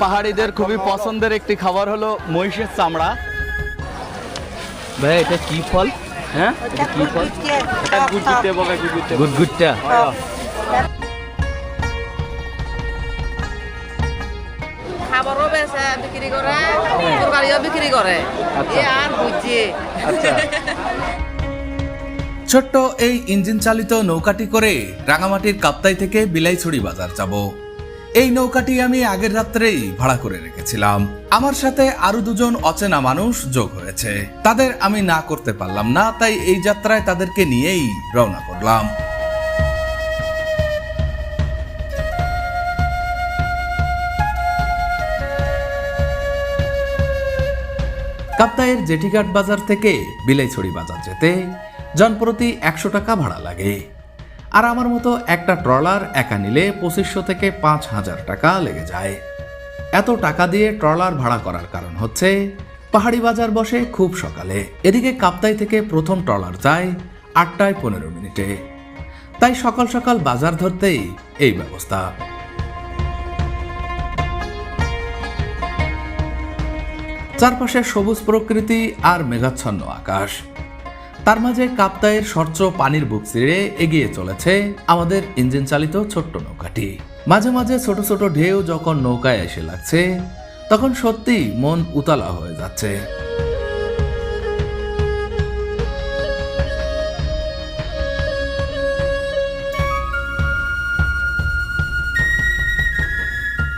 পাহাড়িদের খুবই পছন্দের একটি খাবার হলো মহিষের চামড়া। ভাই এটা কি ফল? হ্যাঁ? এটা কি ফল? এটা গুড়গুড়তে বলে গুড়গুড়তে। গুড়গুড়টা খাবারও বেচে বিক্রি করে তরকারিও বিক্রি করে। আচ্ছা। আর বুঝছি। আচ্ছা। ছোট্ট এই ইঞ্জিন চালিত নৌকাটি করে রাঙামাটির কাপ্তাই থেকে বিলাইছড়ি বাজার যাব। এই নৌকাটি আমি আগের রাত্রেই ভাড়া করে রেখেছিলাম। আমার সাথে আরও দুজন অচেনা মানুষ যোগ হয়েছে। তাদের আমি না করতে পারলাম না, তাই এই যাত্রায় তাদেরকে নিয়েই রওনা করলাম। কাপ্তাইয়ের জেঠিঘাট বাজার থেকে বিলাইছড়ি বাজার যেতে জনপ্রতি একশো টাকা ভাড়া লাগে। আর আমার মতো একটা ট্রলার একা নিলে পঁচিশশো থেকে পাঁচ হাজার টাকা লেগে যায়। এত টাকা দিয়ে ট্রলার ভাড়া করার কারণ হচ্ছে, পাহাড়ি বাজার বসে খুব সকালে। এদিকে কাপ্তাই থেকে প্রথম ট্রলার যায় আটটায় পনেরো মিনিটে। তাই সকাল সকাল বাজার ধরতেই এই ব্যবস্থা। চারপাশে সবুজ প্রকৃতি আর মেঘাচ্ছন্ন আকাশ। তার মাঝে কাপ্তায়ের স্বচ্ছ পানির বুক ছিঁড়ে এগিয়ে চলেছে আমাদের ইঞ্জিন চালিত ছোট্ট নৌকাটি। মাঝে মাঝে ছোট ছোট ঢেউ যখন নৌকায় এসে লাগছে, তখন সত্যি মন উতলা হয়ে যাচ্ছে।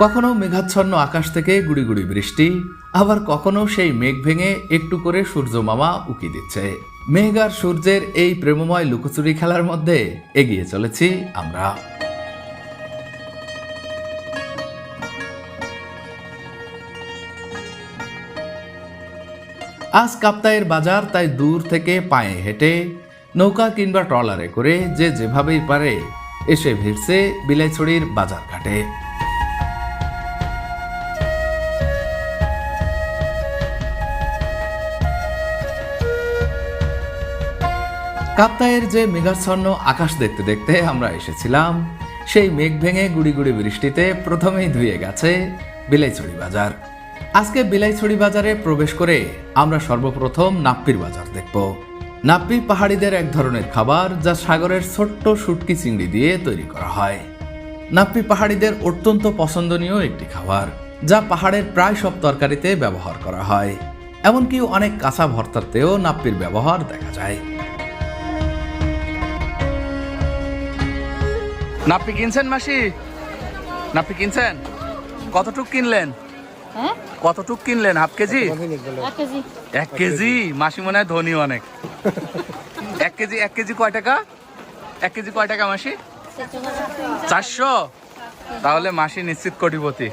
কখনো মেঘাচ্ছন্ন আকাশ থেকে গুড়ি গুড়ি বৃষ্টি, আবার কখনো সেই মেঘ ভেঙে একটু করে সূর্য মামা উকি দিচ্ছে। মেঘ আর সূর্যের এই প্রেমময় লুকোচুরি খেলার মধ্যে এগিয়ে চলেছি আমরা। আজ কাপ্তায়ের বাজার তাই দূর থেকে পায়ে হেঁটে, নৌকা কিংবা ট্রলারে করে যে যেভাবেই পারে, এসে ভিড়ছে বিলাইছড়ির বাজার ঘাটে। কাপ্তায়ের যে মেঘাচ্ছন্ন আকাশ দেখতে দেখতে আমরা এসেছিলাম, সেই মেঘ ভেঙে গুড়ি গুড়ি বৃষ্টিতে প্রথমেই ধুয়ে গেছে বিলাইছড়ি বাজার। আজকে বিলাইছড়ি বাজারে প্রবেশ করে আমরা সর্বপ্রথম নাপ্পির বাজার দেখব। নাপ্পি পাহাড়িদের এক ধরনের খাবার যা সাগরের ছোট্ট শুটকি চিংড়ি দিয়ে তৈরি করা হয়। নাপ্পি পাহাড়িদের অত্যন্ত পছন্দনীয় একটি খাবার, যা পাহাড়ের প্রায় সব তরকারিতে ব্যবহার করা হয়। এমনকি অনেক কাঁচা ভর্তাতেও নাপ্পির ব্যবহার দেখা যায়। নাপি কিনছেন মাসি? নাপি কিনছেন? কতটুক কিনলেন? হ্যাঁ? কতটুক কিনলেন? Half KG? এক কেজি এক কেজি। মাসি মনে হয় ধনী অনেক। এক কেজি এক কেজি কয় টাকা? এক কেজি কয় টাকা মাসি? চারশো? তাহলে মাসি নিশ্চিত কোটিপতি।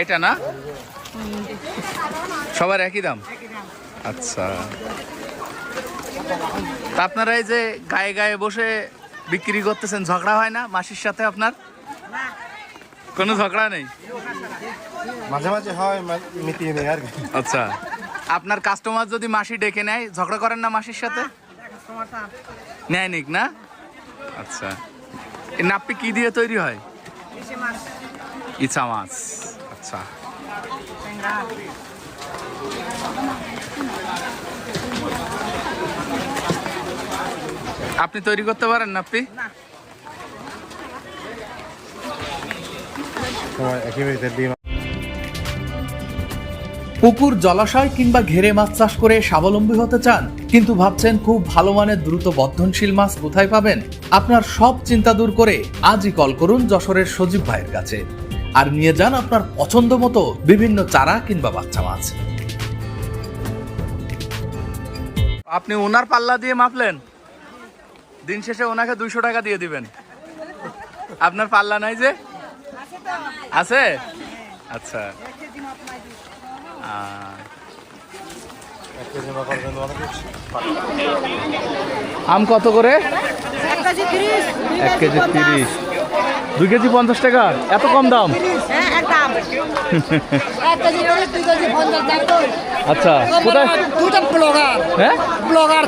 এটা না? সবার একই দাম? আচ্ছা। তা আপনারা এই যে গায়ে গায়ে বসে বিক্রি করতেছেন ঝগড়া হয় না মাসির সাথে আপনার? কোনো ঝগড়া নেই? মাঝে মাঝে হয় মিটিয়ে নেই আর আচ্ছা। আপনার কাস্টমার যদি মাসি ডেকে নেয় ঝগড়া করেন না মাসির সাথে? নেয় নিক না? আচ্ছা। এই নাপ্পি কি দিয়ে তৈরি হয়? ইচা মাছ। আচ্ছা। আপনি তৈরি করতে পারেন বাড়িতে ডিম পুকুর জলাশয় কিংবা ঘেরে মাছ চাষ করে স্বাবলম্বী হতে চান কিন্তু ভাবছেন খুব ভালো মানের দ্রুত বর্ধনশীল মাছ কোথায় পাবেন? আপনার সব চিন্তা দূর করে আজই কল করুন যশোরের সজীব ভাইয়ের কাছে। আর নিয়ে যান আপনার পছন্দ মতো বিভিন্ন চারা কিংবা বাচ্চা মাছ। আপনি ওনার পাল্লা দিয়ে মাপলেন? দিন শেষে ওনাকে দুইশো টাকা দিয়ে দিবেন। আপনার পাল্লা নাই যে? আছে? আচ্ছা। আম কত করে? এক কেজি তিরিশ। দুই কেজি পঞ্চাশ টাকা এত কম দাম? হ্যাঁ আচ্ছা কোথায়? ব্লগার। হ্যাঁ? ব্লগার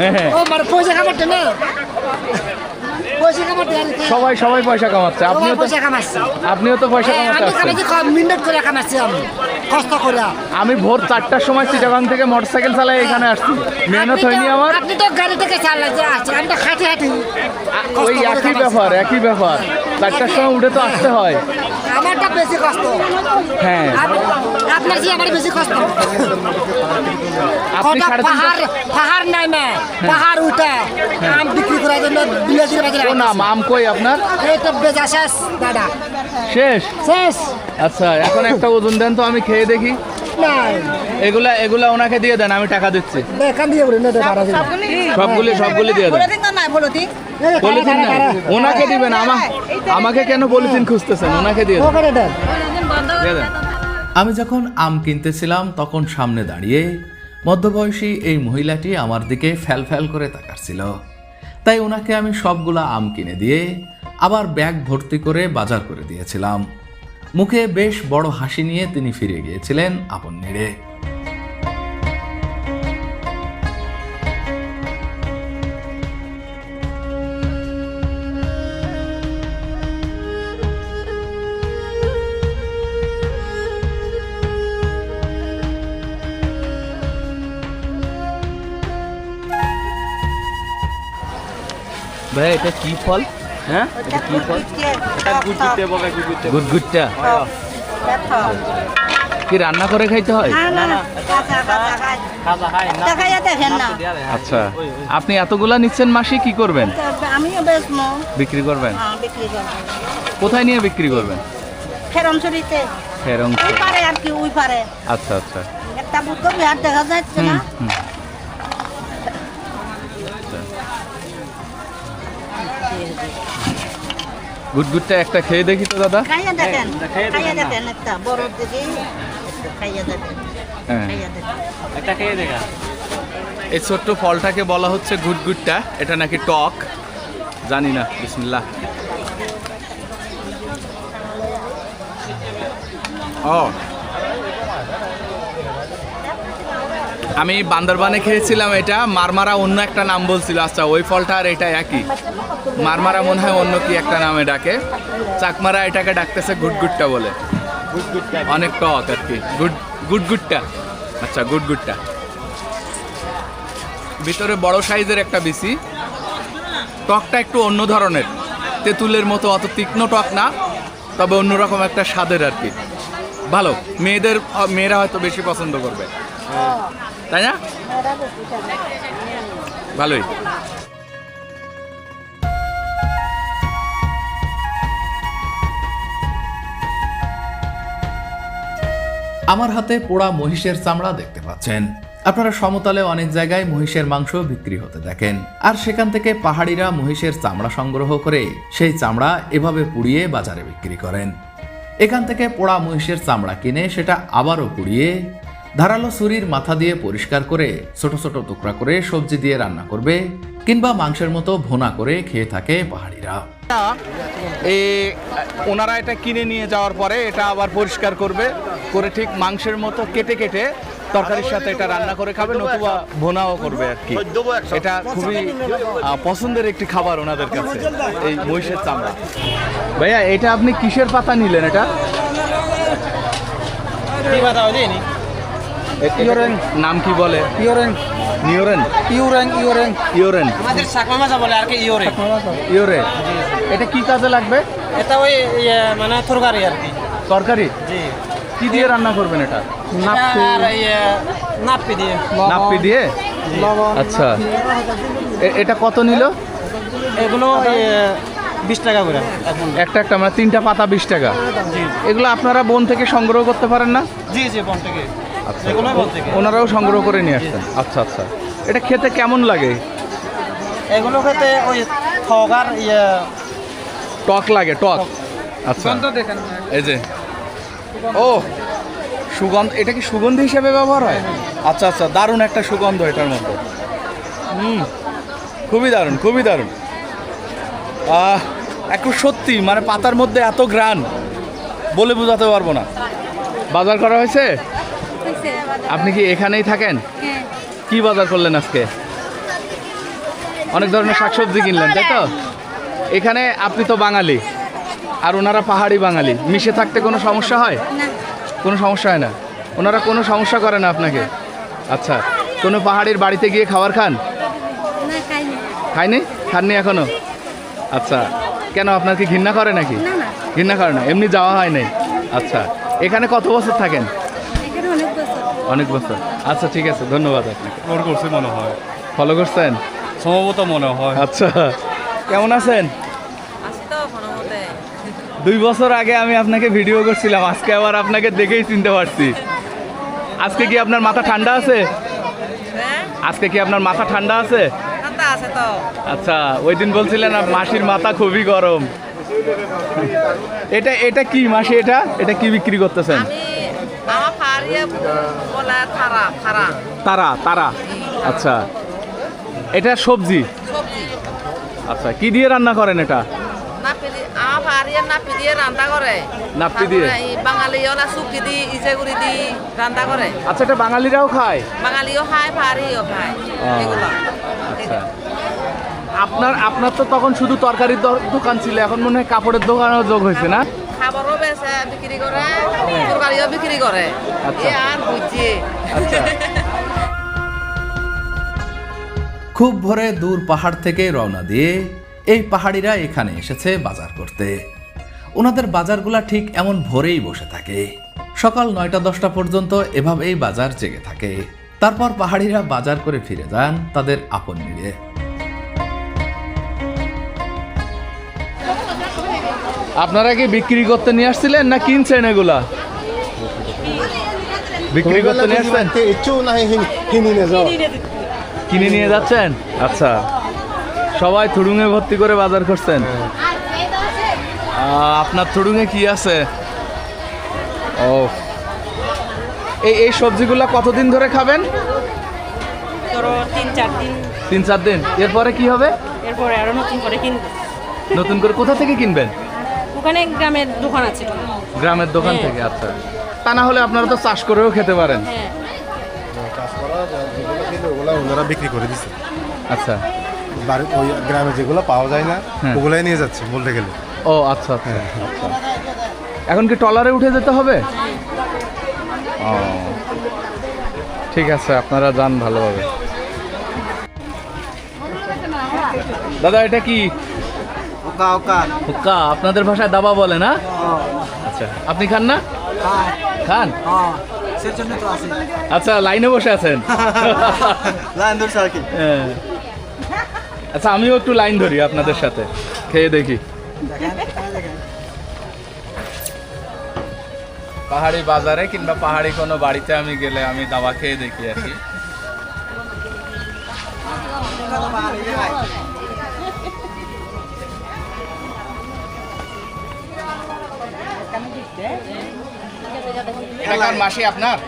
হ্যাঁ। ও মানে পয়সা না? সবাই সবাই পয়সা কামাচ্ছে। আপনিও তো পয়সা কামাচ্ছে। আপনিও তো পয়সা কামাচ্ছি কম মিনিট করে কামাচ্ছি আমি। কষ্ট করে। আমি ভোর চারটার সময় চিটাগাং থেকে মোটরসাইকেল চালাই এখানে আসছি। মেহনত হয়নি আমার। আপনি তো গাড়ি থেকে চালাতে আমি তো খাটি খাটি ওই একই ব্যাপার একই ব্যাপার। চারটার সময় উঠে তো আসতে হয়। আমারটা বেশি কষ্ট। হ্যাঁ। আপনার যে আমার বেশি কষ্ট। পাহাড় পাহাড় নাই না পাহাড় উঠে আম বিক্রি করার জন্য বিলাসের বাজারে ও নাম আম কই আপনার? বেজা শেষ দাদা। শেষ? শেষ। আচ্ছা এখন একটা ওজন দেন তো আমি খেয়ে দেখি। এগুলা এগুলা ওনাকে দিয়ে দেন আমি টাকা দিচ্ছি। দিয়ে দিন। সবগুলি সবগুলি দিয়ে দেন। পলিথিন না ওনাকে দিবেন আমাকে কেন পলিথিন খুঁজতেছেন? ওনাকে দিয়ে দেন। দিয়ে দেন। আমি যখন আম কিনতেছিলাম তখন সামনে দাঁড়িয়ে মধ্যবয়সী এই মহিলাটি আমার দিকে ফ্যাল ফ্যাল করে তাকাচ্ছিল। তাই ওনাকে আমি সবগুলা আম কিনে দিয়ে আবার ব্যাগ ভর্তি করে বাজার করে দিয়েছিলাম। মুখে বেশ বড় হাসি নিয়ে তিনি ফিরে গিয়েছিলেন আপন নেড়ে। ভাই এটা কি ফল? হ্যাঁ? এটা কি? ফল গুটগুটটা কি রান্না করে খাইতে হয়? আচ্ছা। আপনি এতগুলা নিচ্ছেন মাসে কি করবেন? বিক্রি করবেন? হ্যাঁ, বিক্রি করব। কোথায় নিয়ে বিক্রি করবেন? ফেরম চুরিতে ফেরং ওই পারে আর কি ওই পারে। আচ্ছা আচ্ছা। একটা বুদ্ধ বিহার দেখা যাচ্ছে না? গুটগুটটা একটা খেয়ে দেখি তো দাদা। খাইয়া দেখেন খাইয়া দেখেন। একটা বড় দিকে খাইয়া দেখেন হ্যাঁ। দেখেন। এই ছোট্ট ফলটাকে বলা হচ্ছে গুটগুটটা এটা নাকি টক? জানি না বিসমিল্লাহ। ও আমি বান্দরবানে খেয়েছিলাম এটা। মারমারা অন্য একটা নাম বলছিল। আচ্ছা ওই ফলটা আর এটা একই? মারমারা মনে হয় অন্য কি একটা নামে ডাকে। চাকমারা এটাকে ডাকতেছে গুটগুটটা বলে। অনেক টক আর কি। গুড গুটগুটটা। আচ্ছা গুটগুটটা। ভিতরে বড় সাইজের একটা বিসি টকটা একটু অন্য ধরনের। তেঁতুলের মতো অত তীক্ষ্ণ টক না তবে অন্যরকম একটা স্বাদের আর কি। ভালো। মেয়েদের মেয়েরা হয়তো বেশি পছন্দ করবে। তাই না? ভালোই। আমার হাতে পোড়া মহিষের চামড়া দেখতে পাচ্ছেন। আপনারা সমতলে অনেক জায়গায় মহিষের মাংস বিক্রি হতে দেখেন। আর সেখান থেকে পাহাড়িরা মহিষের চামড়া সংগ্রহ করে সেই চামড়া এভাবে পুড়িয়ে বাজারে বিক্রি করেন। এখান থেকে পোড়া মহিষের চামড়া কিনে সেটা আবারও পুড়িয়ে ধারালো ছুরির মাথা দিয়ে পরিষ্কার করে ছোট ছোট টুকরা করে সবজি দিয়ে রান্না করবে কিংবা মাংসের মতো ভোনা করে খেয়ে থাকে পাহাড়িরা। এ ওনারা এটা কিনে নিয়ে যাওয়ার পরে এটা আবার পরিষ্কার করবে করে ঠিক মাংসের মতো কেটে কেটে তরকারির সাথে এটা রান্না করে খাবে নতুবা ভোনাও করবে আর কি। এটা খুবই পছন্দের একটি খাবার ওনাদের কাছে এই মহিষের চামড়া। ভাইয়া এটা আপনি কিসের পাতা নিলেন এটা? ইওরেন নাম কি বলে? ইউরেন। নিওরেন ইউরেন ইউরেন। ইওরেন আমাদের চাকমা ভাষা বলে আর কি ইউরেন ইওরে এটা কি কাজে লাগবে? এটা ওই ইয়ে, মানে তরকারি আর কি। তরকারি? জি। কি দিয়ে রান্না করবেন এটা? আর ইয়ে, নাপ্পি দিয়ে। নাপ্পি দিয়ে? আচ্ছা। এ- এটা কত নিল? এগুলো ইয়ে, বিশ টাকা করে একটা একটা মানে তিনটা পাতা বিশ টাকা। এগুলো আপনারা বন থেকে সংগ্রহ করতে পারেন না? জি জি বন থেকে। আচ্ছা। ওনারাও সংগ্রহ করে নিয়ে আসছেন? আচ্ছা আচ্ছা। এটা খেতে কেমন লাগে? এগুলো খেতে ওই থগার ইয়ে। টক লাগে টক। আচ্ছা। এই যে। ও সুগন্ধ এটা কি সুগন্ধি হিসেবে ব্যবহার হয়? আচ্ছা আচ্ছা দারুণ একটা সুগন্ধ এটার মধ্যে। হুম খুবই দারুণ খুবই দারুণ। একটু সত্যি মানে পাতার মধ্যে এত গ্রান বলে বোঝাতে পারব না। বাজার করা হয়েছে? আপনি কি এখানেই থাকেন? কি বাজার করলেন আজকে? অনেক ধরনের শাকসবজি কিনলেন তাই তো? এখানে আপনি তো বাঙালি আর ওনারা পাহাড়ি বাঙালি। মিশে থাকতে কোনো সমস্যা হয়? কোনো সমস্যা হয় না? ওনারা কোনো সমস্যা করে না আপনাকে? আচ্ছা কোনো পাহাড়ির বাড়িতে গিয়ে খাবার খান? খায়নি খাননি এখনও? আচ্ছা কেন আপনার কি ঘৃণা করে নাকি? ঘৃণা করে না এমনি যাওয়া হয় নাই। আচ্ছা এখানে কত বছর থাকেন? অনেক বছর। আচ্ছা ঠিক আছে ধন্যবাদ আপনাকে। করছে মনে হয়। ফলো করছেন? সম্ভবত মনে হয়। আচ্ছা কেমন আছেন? দুই বছর আগে আমি আপনাকে ভিডিও করছিলাম আজকে আবার আপনাকে দেখেই চিনতে পারছি। আজকে কি আপনার মাথা ঠান্ডা আছে? হ্যাঁ? আজকে কি আপনার মাথা ঠান্ডা আছে? ঠান্ডা আছে তো। আচ্ছা ওই দিন বলছিলেন মাসির মাথা খুবই গরম। এটা এটা কি মাসি এটা? এটা কি বিক্রি করতেছেন? তারা তারা। আচ্ছা। এটা সবজি? সবজি। আচ্ছা কি দিয়ে রান্না করেন এটা? নাপি দিয়ে রান্না করে। নাপি দিয়ে? দি ইজেগুড়ি দি রান্না করে। আচ্ছা এটা বাঙালিরাও খায়? বাঙালিও খায় ফারিও খায়। এগুলো। আচ্ছা। আপনার আপনার তো তখন শুধু তরকারির দোকান ছিল এখন মনে হয় কাপড়ের দোকানও যোগ হয়েছে না? খাবারও বেচে বিক্রি করে তরকারিও বিক্রি করে। আচ্ছা। এ আর বুঝছি আচ্ছা। খুব ভোরে দূর পাহাড় থেকে রওনা দিয়ে এই পাহাড়িরা এখানে এসেছে বাজার করতে। ওনাদের বাজারগুলা ঠিক এমন ভোরেই বসে থাকে। সকাল নয়টা দশটা পর্যন্ত এভাবেই বাজার জেগে থাকে। তারপর পাহাড়িরা বাজার করে ফিরে যান তাদের আপন মিলে আপনারা কি বিক্রি করতে নিয়ে আসছিলেন না কিনছেন এগুলা? বিক্রি করতে নিয়ে আসছেন? কিনে নিয়ে যাচ্ছেন? আচ্ছা। সবাই থুড়ুঙে ভর্তি করে বাজার করছেন আপনার থুড়ুঙে কি আছে? ও। এই এই সবজিগুলা কতদিন ধরে খাবেন? ধরো তিন চার দিন। তিন চার দিন। এরপরে কি হবে? এরপরে আরও নতুন করে কিনবো। নতুন করে কোথা থেকে কিনবেন? ওখানে গ্রামের দোকান আছে। গ্রামের দোকান হ্যাঁ। থেকে আচ্ছা। তা না হলে আপনারা তো চাষ করেও খেতে পারেন। হ্যাঁ। চাষ করা যেগুলো ছিল ওগুলো ওনারা বিক্রি করে দিছে। আচ্ছা। বাড়ি ওই গ্রামে যেগুলো পাওয়া যায় না হ্যাঁ। ওগুলাই নিয়ে যাচ্ছে বলতে গেলে। ও আচ্ছা আচ্ছা। আচ্ছা। এখন কি ট্রলারে উঠে যেতে হবে? ও। ঠিক আছে আপনারা যান ভালোভাবে। দাদা এটা কি হুক্কা আপনাদের ভাষায় দাবা বলে না? আচ্ছা আপনি খান না? খান? আছে। আচ্ছা লাইনে বসে আছেন? লাইন ধরছে আর কি। হ্যাঁ। আচ্ছা আমিও একটু লাইন ধরি আপনাদের সাথে। খেয়ে দেখি। পাহাড়ি বাজারে কিংবা পাহাড়ি কোনো বাড়িতে আমি গেলে আমি দাবা খেয়ে দেখি আর কি। এটা কার মাসি আপনার?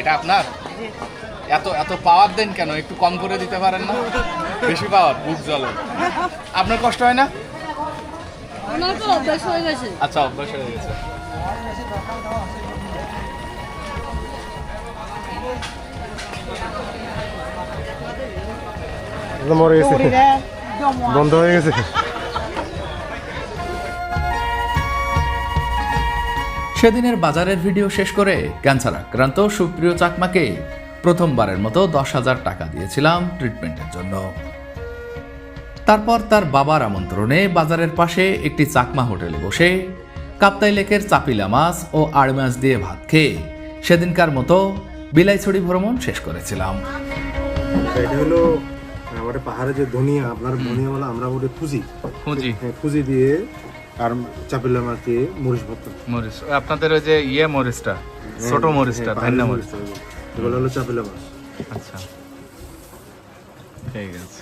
এটা আপনার? এত এত পাওয়ার দেন কেন? একটু কম করে দিতে পারেন না? বেশি পাওয়ার বুক জলে আপনার কষ্ট হয় না? আচ্ছা অভ্যাস হয়ে গেছে। মরে গেছে। বন্ধ হয়ে গেছে। সেদিনের বাজারের ভিডিও শেষ করে ক্যান্সার আক্রান্ত সুপ্রিয় চাকমাকে প্রথমবারের মতো দশ হাজার টাকা দিয়েছিলাম ট্রিটমেন্টের জন্য। তারপর তার বাবার আমন্ত্রণে বাজারের পাশে একটি চাকমা হোটেলে বসে কাপ্তাই লেকের চাপিলা মাছ ও আড় মাছ দিয়ে ভাত খেয়ে সেদিনকার মতো বিলাইছড়ি ভ্রমণ শেষ করেছিলাম। এটা হলো আমাদের পাহাড়ে যে ধনিয়া আপনার ধনিয়া বলে আমরা ওটা খুঁজি। খুঁজি। হ্যাঁ, খুঁজি দিয়ে আর চাপিলা মাছ মরিচ ভর্তা। মরিচ। আপনাদের ওই যে ইয়ে মরিচটা ছোট মরিচটা হ্যাঁ, ধান্যা মরিচ। এগুলো। এগুলো হলো চাপিলা মাছ আচ্ছা। ঠিক আছে।